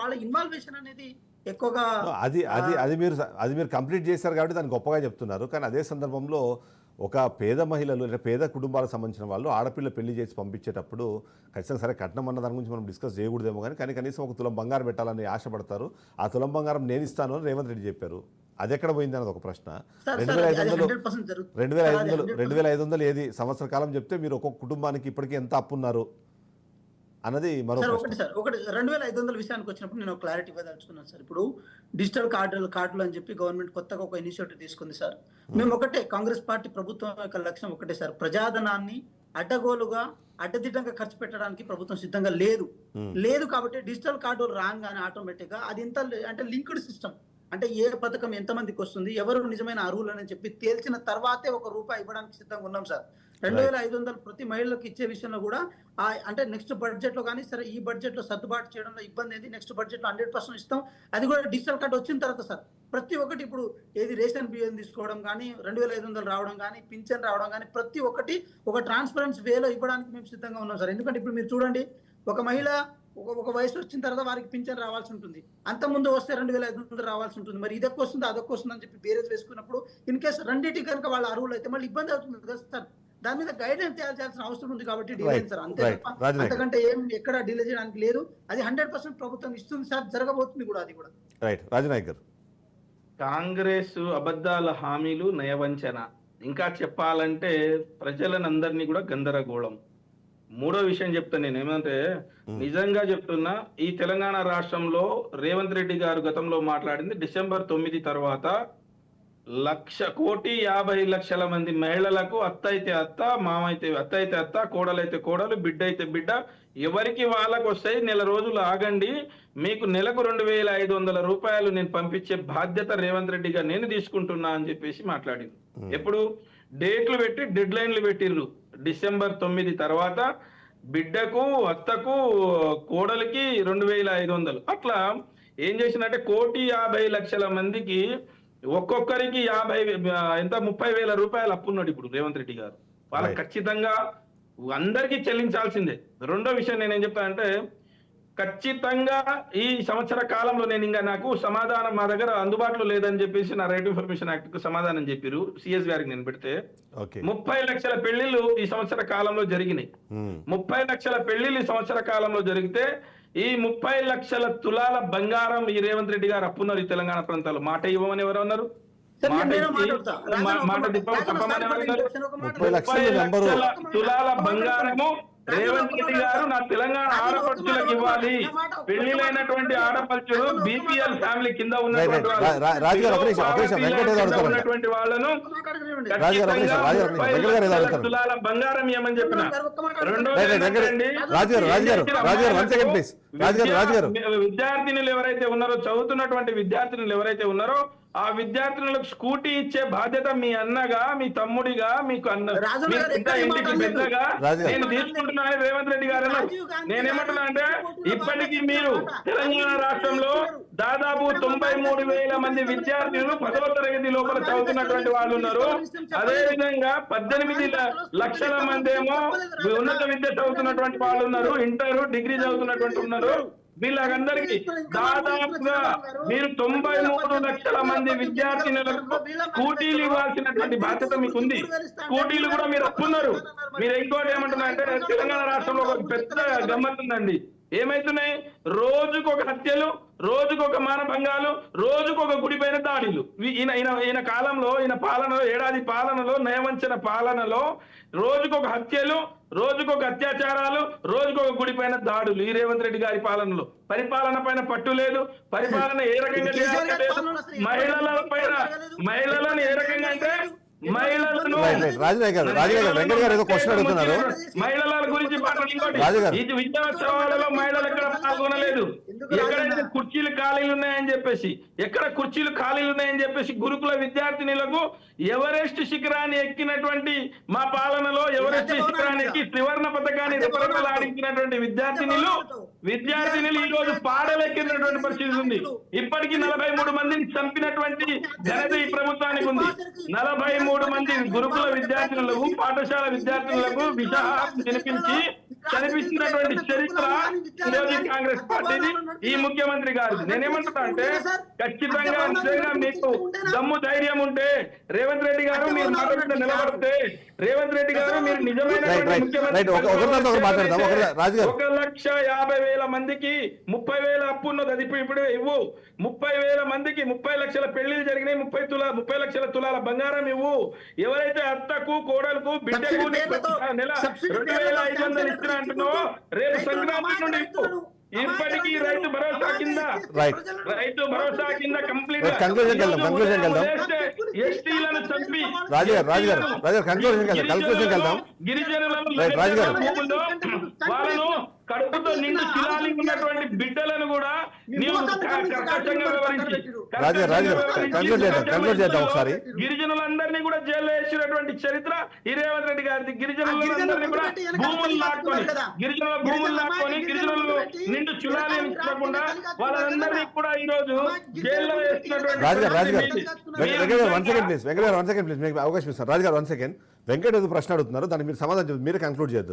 వాళ్ళ ఇన్వాల్వేషన్ అనేది ఎక్కువగా అది అది అది మీరు అది మీరు కంప్లీట్ చేశారు కాబట్టి దాన్ని గొప్పగా చెప్తున్నారు. కానీ అదే సందర్భంలో ఒక పేద మహిళలు లేదా పేద కుటుంబాలకు సంబంధించిన వాళ్ళు ఆడపిల్ల పెళ్ళి చేసి పంపించేటప్పుడు ఖచ్చితంగా సరే కట్నం అన్న దాని గురించి మనం డిస్కస్ చేయకూడదేమో కానీ కానీ కనీసం ఒక తులం బంగారం పెట్టాలని ఆశపడతారు. ఆ తులం బంగారం నేను ఇస్తాను అని రేవంత్ రెడ్డి చెప్పారు. అది ఎక్కడ పోయింది అన్నది ఒక ప్రశ్న. రెండు వేల ఐదు వందలు 100% జరుగుతుంది. రెండు వేల ఐదు వందలు 100% రెండు వేల ఐదు వందలు ఏది? సంవత్సర కాలం చెప్తే మీరు ఒక్కొక్క కుటుంబానికి ఇప్పటికీ ఎంత అప్పున్నారు? అన్నది మరో ఒకటి సార్ ఒకటి రెండు వేల ఐదు వందల విషయానికి వచ్చినప్పుడు నేను క్లారిటీ ఇవ్వదలుచుకున్నాను సార్. ఇప్పుడు డిజిటల్ కార్డులు కార్డులు అని చెప్పి గవర్నమెంట్ కొత్తగా ఒక ఇనిషియేటివ్ తీసుకుంది సార్. మేము. ఒకటే కాంగ్రెస్ పార్టీ ప్రభుత్వం యొక్క లక్ష్యం ఒకటే సార్. ప్రజాధనాన్ని అడ్డగోలుగా అడ్డదిడ్డంగా ఖర్చు పెట్టడానికి ప్రభుత్వం సిద్ధంగా లేదు. లేదు కాబట్టి డిజిటల్ కార్డు రాగానే ఆటోమేటిక్గా అది ఇంత అంటే లింక్డ్ సిస్టమ్. అంటే ఏ పథకం ఎంతమందికి వస్తుంది ఎవరు నిజమైన అర్హులు అని చెప్పి తేల్చిన తర్వాతే ఒక రూపాయి ఇవ్వడానికి సిద్ధంగా ఉన్నాం సార్. రెండు వేల ఐదు వందలు ప్రతి మహిళలకు ఇచ్చే విషయంలో కూడా ఆ అంటే నెక్స్ట్ బడ్జెట్లో కానీ సరే ఈ బడ్జెట్లో సర్దుబాటు చేయడంలో ఇబ్బంది ఏంది? నెక్స్ట్ బడ్జెట్లో హండ్రెడ్ పర్సెంట్ ఇస్తాం. అది కూడా డిజిటల్ కార్డ్ వచ్చిన తర్వాత సార్ ప్రతి ఒక్కటి ఇప్పుడు ఏది రేషన్ బియ్యం తీసుకోవడం కానీ రెండు వేల ఐదు వందలు రావడం కానీ పింఛన్ రావడం కానీ ప్రతి ఒక్కటి ఒక ట్రాన్స్పరెన్స్ వేలో ఇవ్వడానికి మేము సిద్ధంగా ఉన్నాం సార్. ఎందుకంటే ఇప్పుడు మీరు చూడండి ఒక మహిళ ఒక ఒక వయసు వచ్చిన తర్వాత వారికి పింఛన్ రావాల్సి ఉంటుంది. అంత ముందు వస్తే రెండు వేల ఐదు వందలు రావాల్సి ఉంటుంది. మరి ఇదొక్క వస్తుంది అదొక్క వస్తుంది అని చెప్పి బేరేజ్ వేసుకున్నప్పుడు ఇన్ కేసు రెండింటికి కనుక వాళ్ళ అరువులు అయితే మళ్ళీ ఇబ్బంది అవుతుంది కదా సార్. దాని మీద గైడెన్స్ తయారు చేయాల్సిన అవసరం ఉంది కాబట్టి డిలే సార్. అంతే. అంతకంటే ఏం ఎక్కడ డిలే చేయడానికి లేదు. అది హండ్రెడ్ పర్సెంట్ ప్రభుత్వం ఇస్తుంది సార్. జరగబోతుంది కూడా అది కూడా. రైట్ రాజనాయక్ గారు. కాంగ్రెస్ అబద్ధాల హామీలు నయవంచన. ఇంకా చెప్పాలంటే ప్రజలనందరినీ కూడా గందరగోళం. మూడో విషయం చెప్తా నేను. ఏమంటే నిజంగా చెప్తున్నా ఈ తెలంగాణ రాష్ట్రంలో రేవంత్ రెడ్డి గారు గతంలో మాట్లాడింది డిసెంబర్ తొమ్మిది తర్వాత లక్ష కోటి యాభై లక్షల మంది మహిళలకు అత్త అయితే అత్త మామ అయితే అత్త అయితే అత్త కోడలైతే కోడలు బిడ్డ అయితే బిడ్డ ఎవరికి వాళ్ళకు వస్తాయి నెల రోజులు ఆగండి. మీకు నెలకు రెండు వేల ఐదు వందల రూపాయలు నేను పంపించే బాధ్యత రేవంత్ రెడ్డి గారు నేను తీసుకుంటున్నా అని చెప్పేసి మాట్లాడింది ఎప్పుడు? డేట్లు పెట్టి డెడ్ లైన్లు పెట్టిర్రు డిసెంబర్ తొమ్మిది తర్వాత బిడ్డకు అత్తకు కోడలికి రెండు వేల ఐదు వందలు. అట్లా ఏం చేసినట్టే కోటి యాభై లక్షల మందికి ఒక్కొక్కరికి యాభై ఎంత? ముప్పై వేల రూపాయలు అప్పున్నాడు ఇప్పుడు రేవంత్ రెడ్డి గారు. వాళ్ళకి. ఖచ్చితంగా అందరికీ చెల్లించాల్సిందే. రెండో విషయం నేనేం చెప్తానంటే ఖచ్చితంగా ఈ సంవత్సర కాలంలో నేను ఇంకా నాకు సమాధానం మా దగ్గర అందుబాటులో లేదని చెప్పేసి నా రైట్ ఇన్ఫర్మేషన్ యాక్ట్కు సమాధానం చెప్పారు. సిఎస్ గారికి నేను పెడితే ముప్పై లక్షల పెళ్ళిళ్ళు ఈ సంవత్సర కాలంలో జరిగినాయి. మ్మ్. ముప్పై లక్షల పెళ్ళిళ్ళు ఈ సంవత్సర కాలంలో జరిగితే ఈ ముప్పై లక్షల తులాల బంగారం ఈ రేవంత్ రెడ్డి గారు అప్పున్నారు ఈ తెలంగాణ ప్రాంతాల్లో మాట ఇవ్వమని ఎవరు అన్నారు మాట తప్పమని ఎవరు అన్నారు? ముప్పై. లక్షల తులాల బంగారము రేవంత్ రెడ్డి గారు నా తెలంగాణ ఆడపడుచులకు ఇవ్వాలి. పెళ్ళిలైనటువంటి ఆడపడుచులు బీపీఎల్ ఫ్యామిలీ కింద ఉన్నటువంటి వాళ్ళను. తులాల బంగారం ఇవ్వమని చెప్పిన? రెండో రైట్, రైట్, వెంకట్ రాజు గారు రాజు గారు రాజు గారు వన్ సెకండ్ ప్లీజ్. విద్యార్థినులు ఎవరైతే ఉన్నారో చదువుతున్నటువంటి విద్యార్థినులు ఎవరైతే ఉన్నారో ఆ విద్యార్థినులకు స్కూటీ ఇచ్చే బాధ్యత మీ అన్నగా మీ తమ్ముడిగా మీకు అన్న ఇంటికి. పెద్దగా. నేను తీసుకుంటున్నాను రేవంత్ రెడ్డి గారు నేనేమంటున్నా అంటే ఇప్పటికీ. మీరు తెలంగాణ రాష్ట్రంలో దాదాపు తొంభై మూడు వేల మంది విద్యార్థులు పదవ తరగతి లోపల చదువుతున్నటువంటి వాళ్ళు ఉన్నారు. అదే విధంగా పద్దెనిమిది లక్షల మంది ఏమో ఉన్నత విద్య చదువుతున్నటువంటి వాళ్ళు ఉన్నారు. ఇంటర్ డిగ్రీ చదువుతున్నటువంటి ఉన్నారు. వీళ్ళందరికీ దాదాపుగా మీరు తొంభై మూడు లక్షల మంది విద్యార్థినులకు స్కూటీలు ఇవ్వాల్సినటువంటి బాధ్యత మీకు ఉంది స్కూటీలు కూడా మీరు ఒప్పున్నారు. మీరు ఇంకోటి ఏమంటున్నారంటే తెలంగాణ రాష్ట్రంలో ఒక పెద్ద గమ్మత్ ఉందండి ఏమైతున్నాయి? రోజుకు ఒక హత్యలు రోజుకు ఒక మానభంగాలు రోజుకు ఒక గుడిపైన దాడులు. ఈయన ఈయన ఈయన కాలంలో ఈయన పాలనలో ఏడాది పాలనలో నయవంచన పాలనలో రోజుకొక హత్యలు రోజుకొక అత్యాచారాలు రోజుకొక గుడిపైన దాడులు ఈ రేవంత్ రెడ్డి గారి పాలనలో. పరిపాలన పైన పట్టు లేదు. పరిపాలన ఏ రకంగా మహిళల పైన మహిళలను ఏ రకంగా అంటే మహిళలను రైట్, రైట్. రాజనాయక్ గారు, రాజనాయక్ గారు, వెంకట్ గారు ఏదో క్వశ్చన్ అడుగుతున్నారు. మహిళల గురించి. ఇది విద్యోత్సవాలలో మహిళలు ఎక్కడ పాల్గొనలేదు. ఎక్కడైతే కుర్చీలు ఖాళీలు ఉన్నాయని చెప్పేసి ఎక్కడ కుర్చీలు ఖాళీలు ఉన్నాయని చెప్పేసి గురుకుల విద్యార్థినులకు ఎవరెస్ట్ శిఖరాన్ని ఎక్కినటువంటి మా పాలనలో ఎవరెస్ట్ శిఖరాన్ని ఎక్కి త్రివర్ణ పథకాన్ని రెపరెపలాడించినటువంటి విద్యార్థినులు విద్యార్థినులు ఈ రోజు పాడలెక్కినటువంటి పరిస్థితి ఉంది. ఇప్పటికీ నలభై మూడు మందిని చంపినటువంటి ఘనత ఈ ప్రభుత్వానికి ఉంది. నలభై మూడు మంది గురుకుల విద్యార్థులకు పాఠశాల విద్యార్థులకు విషాహారం తినిపించి చనిపించినటువంటి చరిత్ర ఈరోజు కాంగ్రెస్ పార్టీది. ఈ ముఖ్యమంత్రి గారు నేనేమంటున్నా అంటే ఖచ్చితంగా నిజంగా మీకు దమ్ము ధైర్యం ఉంటే రేవంత్ రెడ్డి గారు మీరు మాట మీద నిలబడితే రేవంత్ రెడ్డి గారు మీరు నిజమైన. ఒక- లక్ష యాభై వేల మందికి ముప్పై వేల అప్పు ఉన్నది. అది ఇప్పుడు ఇప్పుడు ఇవ్వు. ముప్పై వేల మందికి ముప్పై లక్షల పెళ్ళిళ్ళు జరిగినాయి. ముప్పై తుల ముప్పై లక్షల తులాల బంగారం ఇవ్వు. ఎవరైతే అత్తకు కోడలకు బిడ్డకు నెల రెండు వేల ఐదు వందలు ఇస్తున్నా అంటున్నావు రేపు సంక్రాంతి నుండి ఇప్పటికీ రైతు భరోసా కింద. రైతు భరోసా కింద కంప్లీట్ Right, conclusion కి వెళ్దాం. ఎస్టీలను చంపి రాజు గారు, రాజు గారు, రాజు గారు, conclusion కి వెళ్దాం, conclusion కి వెళ్దాం. గిరిజనులను వాళ్ళను కడుపుతో నిండు శిలాలింగ్ ఉన్నటువంటి బిడ్డలను కూడా ఒకసారి. గిరిజనులందరినీ కూడా జైల్లో వేసినటువంటి చరిత్ర ఈ రేవంత్ రెడ్డి గారిది. గిరిజనులందరినీ కూడా భూములు లాక్కొని గిరిజనుల భూములు లాక్కొని గిరిజనులు నిండు చులాలి ఇచ్చకుండా వాళ్ళందరినీ కూడా ఈ రోజు జైల్లో వేసినటువంటి అవకాశం ఇస్తాను రాజు గారు వన్ సెకండ్ వెంకట ఏదో ప్రశ్న అడుగుతున్నారు. దాన్ని మీరు సమాధానం మీరే కంక్లూడ్ చేద్దరు.